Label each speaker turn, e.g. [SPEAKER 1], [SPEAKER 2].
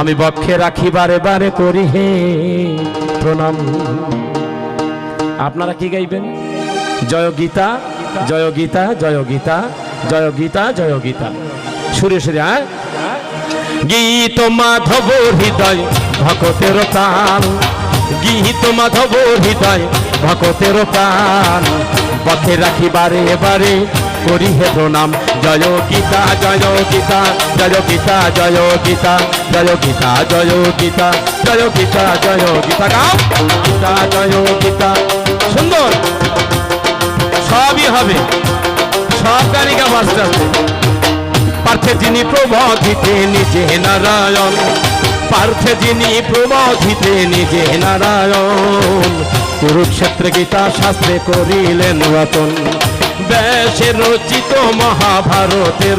[SPEAKER 1] আমি বক্ষে রাখি বারে বারে করি হে প্রণাম। আপনারা কি গাইবেন? জয় গীতা জয় গীতা জয় গীতা জয় গীতা জয় গীতা। সুরে সুরে হ্যাঁ গীত মাধব হৃদয়, ভকতের প্রাণ। গীত মাধব হৃদয়, ভকতের প্রাণ। পথে রাখি বারে বারে করি হে প্রণাম। জয় গীতা জয় গীতা জয় গীতা জয় গীতা জয় গীতা জয় গীতা জয় গীতা জয় গীতা, গাও। গীতা, জয় গীতা। সুন্দর। সবই হবে। সব গানিকা মাস্টার পার্থে যিনি প্রবোধিতে নিজে নারায়ণ। পার্থে যিনি প্রবোধিতে নিজে নারায়ণ। কুরুক্ষেত্রে গীতা শাস্ত্রে করিলেন রতন। দেশের রচিত মহাভারতের